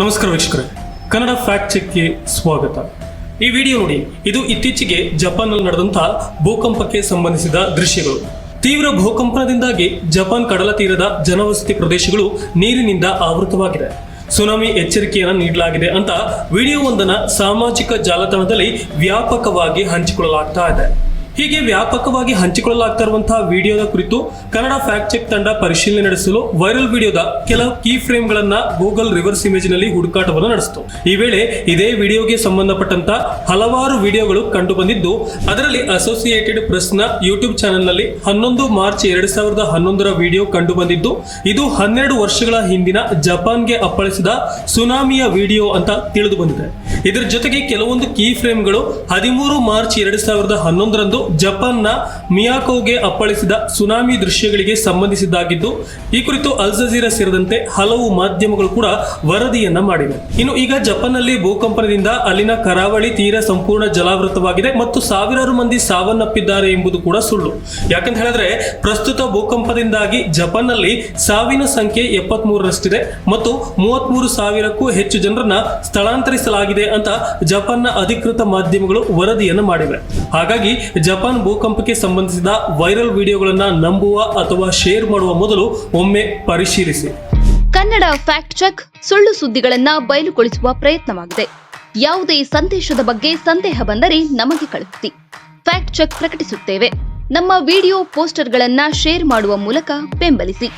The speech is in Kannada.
ನಮಸ್ಕಾರ ವೀಕ್ಷಕರೇ. ಕನ್ನಡ ಫ್ಯಾಕ್ಟ್ ಚೆಕ್ಗೆ ಸ್ವಾಗತ. ಈ ವಿಡಿಯೋ ನೋಡಿ, ಇದು ಇತ್ತೀಚೆಗೆ ಜಪಾನ್ನಲ್ಲಿ ನಡೆದಂತಹ ಭೂಕಂಪಕ್ಕೆ ಸಂಬಂಧಿಸಿದ ದೃಶ್ಯಗಳು. ತೀವ್ರ ಭೂಕಂಪನದಿಂದಾಗಿ ಜಪಾನ್ ಕಡಲ ತೀರದ ಜನವಸತಿ ಪ್ರದೇಶಗಳು ನೀರಿನಿಂದ ಆವೃತವಾಗಿದೆ. ಸುನಾಮಿ ಎಚ್ಚರಿಕೆಯನ್ನು ನೀಡಲಾಗಿದೆ ಅಂತ ವಿಡಿಯೋವೊಂದನ್ನು ಸಾಮಾಜಿಕ ಜಾಲತಾಣದಲ್ಲಿ ವ್ಯಾಪಕವಾಗಿ ಹಂಚಿಕೊಳ್ಳಲಾಗ್ತಾ ಇದೆ. ಹೀಗೆ ವ್ಯಾಪಕವಾಗಿ ಹಂಚಿಕೊಳ್ಳಲಾಗ್ತಾ ಇರುವಂತಹ ವಿಡಿಯೋದ ಕುರಿತು ಕನ್ನಡ ಫ್ಯಾಕ್ಟ್ ಚೆಕ್ ತಂಡ ಪರಿಶೀಲನೆ ನಡೆಸಲು ವೈರಲ್ ವಿಡಿಯೋದ ಕೆಲವು ಕೀ ಫ್ರೇಮ್ಗಳನ್ನ ಗೂಗಲ್ ರಿವರ್ಸ್ ಇಮೇಜ್ನಲ್ಲಿ ಹುಡುಕಾಟವನ್ನು ನಡೆಸಿತು. ಈ ವೇಳೆ ಇದೇ ವಿಡಿಯೋಗೆ ಸಂಬಂಧಪಟ್ಟಂತ ಹಲವಾರು ವಿಡಿಯೋಗಳು ಕಂಡು ಬಂದಿದ್ದು ಅದರಲ್ಲಿ ಅಸೋಸಿಯೇಟೆಡ್ ಪ್ರೆಸ್ನ ಯೂಟ್ಯೂಬ್ ಚಾನೆಲ್ನಲ್ಲಿ ಹನ್ನೊಂದು ಮಾರ್ಚ್ ಎರಡ್ ಸಾವಿರದ ಹನ್ನೊಂದರ ವಿಡಿಯೋ ಕಂಡು ಬಂದಿದ್ದು ಇದು ಹನ್ನೆರಡು ವರ್ಷಗಳ ಹಿಂದಿನ ಜಪಾನ್ಗೆ ಅಪ್ಪಳಿಸಿದ ಸುನಾಮಿಯ ವಿಡಿಯೋ ಅಂತ ತಿಳಿದು ಬಂದಿದೆ ಇದರ ಜೊತೆಗೆ ಕೆಲವೊಂದು ಕೀ ಫ್ರೇಮ್ಗಳು ಹದಿಮೂರು ಮಾರ್ಚ್ ಎರಡ್ ಸಾವಿರದ ಹನ್ನೊಂದರಂದು ಜಪಾನ್ನ ಮಿಯಾಕೋಗೆ ಅಪ್ಪಳಿಸಿದ ಸುನಾಮಿ ದೃಶ್ಯಗಳಿಗೆ ಸಂಬಂಧಿಸಿದ್ದಾಗಿದ್ದು, ಈ ಕುರಿತು ಅಲ್ ಜಜೀರಾ ಸೇರಿದಂತೆ ಹಲವು ಮಾಧ್ಯಮಗಳು ಕೂಡ ವರದಿಯನ್ನ ಮಾಡಿವೆ. ಇನ್ನು ಈಗ ಜಪಾನ್ನಲ್ಲಿ ಭೂಕಂಪನದಿಂದ ಅಲ್ಲಿನ ಕರಾವಳಿ ತೀರ ಸಂಪೂರ್ಣ ಜಲಾವೃತವಾಗಿದೆ ಮತ್ತು ಸಾವಿರಾರು ಮಂದಿ ಸಾವನ್ನಪ್ಪಿದ್ದಾರೆ ಎಂಬುದು ಕೂಡ ಸುಳ್ಳು. ಯಾಕಂತ ಹೇಳಿದ್ರೆ, ಪ್ರಸ್ತುತ ಭೂಕಂಪದಿಂದಾಗಿ ಜಪಾನ್ನಲ್ಲಿ ಸಾವಿನ ಸಂಖ್ಯೆ ಎಪ್ಪತ್ಮೂರರಷ್ಟಿದೆ ಮತ್ತು ಮೂವತ್ಮೂರು ಸಾವಿರಕ್ಕೂ ಹೆಚ್ಚು ಜನರನ್ನ ಸ್ಥಳಾಂತರಿಸಲಾಗಿದೆ ಅಂತ ಜಪಾನ್ನ ಅಧಿಕೃತ ಮಾಧ್ಯಮಗಳು ವರದಿಯನ್ನು ಮಾಡಿವೆ. ಹಾಗಾಗಿ ಜಪಾನ್ ಭೂಕಂಪಕ್ಕೆ ಸಂಬಂಧಿಸಿದ ವೈರಲ್ ವಿಡಿಯೋಗಳನ್ನ ನಂಬುವ ಅಥವಾ ಶೇರ್ ಮಾಡುವ ಮೊದಲು ಒಮ್ಮೆ ಪರಿಶೀಲಿಸಿ. ಕನ್ನಡ ಫ್ಯಾಕ್ಟ್ ಚೆಕ್ ಸುಳ್ಳು ಸುದ್ದಿಗಳನ್ನ ಬಯಲುಗೊಳಿಸುವ ಪ್ರಯತ್ನವಾಗಿದೆ. ಯಾವುದೇ ಸಂದೇಶದ ಬಗ್ಗೆ ಸಂದೇಹ ಬಂದರೆ ನಮಗೆ ಕಳುಹಿಸಿ. ಫ್ಯಾಕ್ಟ್ ಚೆಕ್ ಪ್ರಕಟಿಸುತ್ತೇವೆ. ನಮ್ಮ ವಿಡಿಯೋ ಪೋಸ್ಟರ್ಗಳನ್ನ ಶೇರ್ ಮಾಡುವ ಮೂಲಕ ಬೆಂಬಲಿಸಿ.